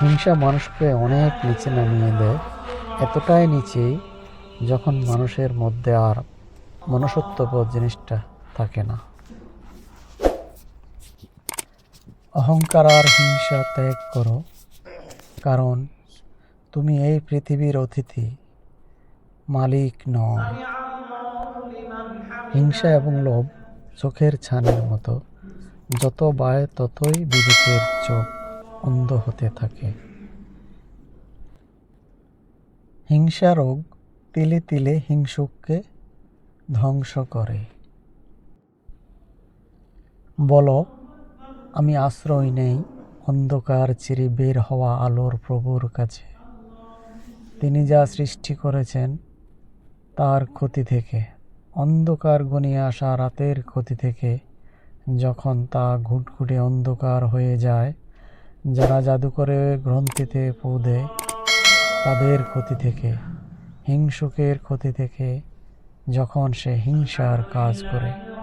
হিংসা মানুষকে অনেক নিচে নামিয়ে দেয়, এতটাই নিচেই যখন মানুষের মধ্যে আর মনুষ্যত্ববোধ জিনিসটা থাকে না। অহংকার আর হিংসা ত্যাগ করো, কারণ তুমি এই পৃথিবীর অতিথি, মালিক নও। হিংসা এবং লোভ চোখের ছানের মতো। যত বায় ততই বিবেকের চোখ অন্ধ হতে থাকে। হিংসা রোগ তিলে তিলে হিংসুককে ধ্বংস করে। বলো, আমি আশ্রয় নেই অন্ধকার চিরে বের হওয়া আলোর প্রভুর কাছে। তিনি যা সৃষ্টি করেছেন তার ক্ষতি থেকে, অন্ধকার গনিয়ে আসা রাতের ক্ষতি থেকে যখন তা ঘুটঘুটে অন্ধকার হয়ে যায়, যারা জাদু করে গ্রন্থিতে পৌ দেয় তাদের ক্ষতি থেকে, হিংসুকের ক্ষতি থেকে, যখন সে হিংসার কাজ করে।